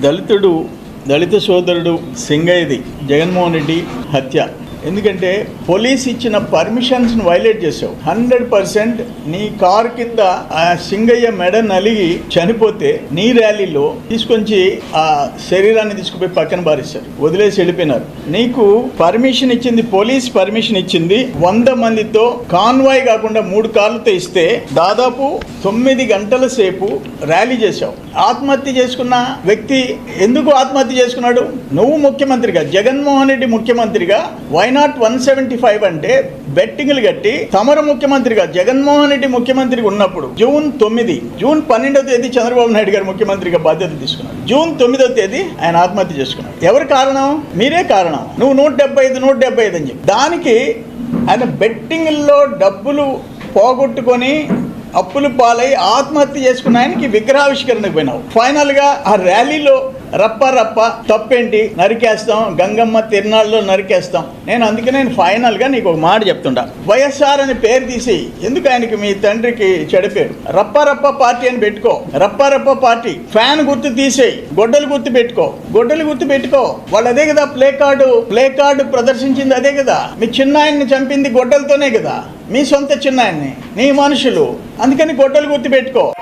దళితుడు దళిత సోదరుడు సింగయ్యది జగన్మోహన్ రెడ్డి హత్య. ఎందుకంటే పోలీస్ ఇచ్చిన పర్మిషన్స్ని వైలేట్ చేసావు హండ్రెడ్ పర్సెంట్ నీ కార్ కింద ఆ సింగయ్య మెడ నలిగి చనిపోతే నీ ర్యాలీలో తీసుకొచ్చి ఆ శరీరాన్ని తీసుకుపోయి పక్కన బారేశారు వదిలేసి వెళ్ళిపోయినారు. నీకు పర్మిషన్ ఇచ్చింది పోలీస్ పర్మిషన్ ఇచ్చింది వంద మందితో కాన్వాయ్ కాకుండా మూడు కార్లతో ఇస్తే దాదాపు తొమ్మిది గంటల సేపు ర్యాలీ చేశావు. ఆత్మహత్య చేసుకున్న వ్యక్తి ఎందుకు ఆత్మహత్య చేసుకున్నాడు? నువ్వు ముఖ్యమంత్రిగా జగన్మోహన్ రెడ్డి ముఖ్యమంత్రిగా why not one seventy five అంటే బెట్టింగ్లు కట్టి తమరు ముఖ్యమంత్రిగా జగన్మోహన్ రెడ్డి ముఖ్యమంత్రిగా ఉన్నప్పుడు జూన్ తొమ్మిది జూన్ పన్నెండవ తేదీ చంద్రబాబు నాయుడు గారు ముఖ్యమంత్రిగా బాధ్యత తీసుకున్నారు. జూన్ తొమ్మిదవ తేదీ ఆయన ఆత్మహత్య చేసుకున్నాడు ఎవరు కారణం? మీరే కారణం. నువ్వు నూట డెబ్బై ఐదు నూట డెబ్బై ఐదు అని చెప్పి. దానికి ఆయన బెట్టింగ్లో డబ్బులు పోగొట్టుకొని అప్పులు పాలై ఆత్మహత్య చేసుకున్న ఆయనకి విగ్రహావిష్కరణకు పోయినావు. ఫైనల్గా ఆ ర్యాలీలో రప్ప రప్ప తప్పేంటి? నరికేస్తాం. గంగమ్మ తిరునాళ్ళలో నరికేస్తాం. నేను అందుకే నేను ఫైనల్గా నీకు ఒక మాట చెప్తుండా వైఎస్ఆర్ అని పేరు తీసి ఎందుకు ఆయనకి మీ తండ్రికి చెడిపేరు రప్ప రప్ప పార్టీ అని పెట్టుకో. రప్ప రప్ప పార్టీ. ఫ్యాన్ గుర్తు తీసేయి. గొడ్డలు గుర్తు పెట్టుకో. గొడ్డలు గుర్తు పెట్టుకో. వాళ్ళు అదే కదా ప్లే కార్డు ప్లే కార్డు ప్రదర్శించింది అదే కదా. మీ చిన్న ఆయన్ని చంపింది గొడ్డలతోనే కదా. మీ సొంత చిన్నాయన్ని నీ మనుషులు. అందుకని గొడ్డలు గుర్తు పెట్టుకో.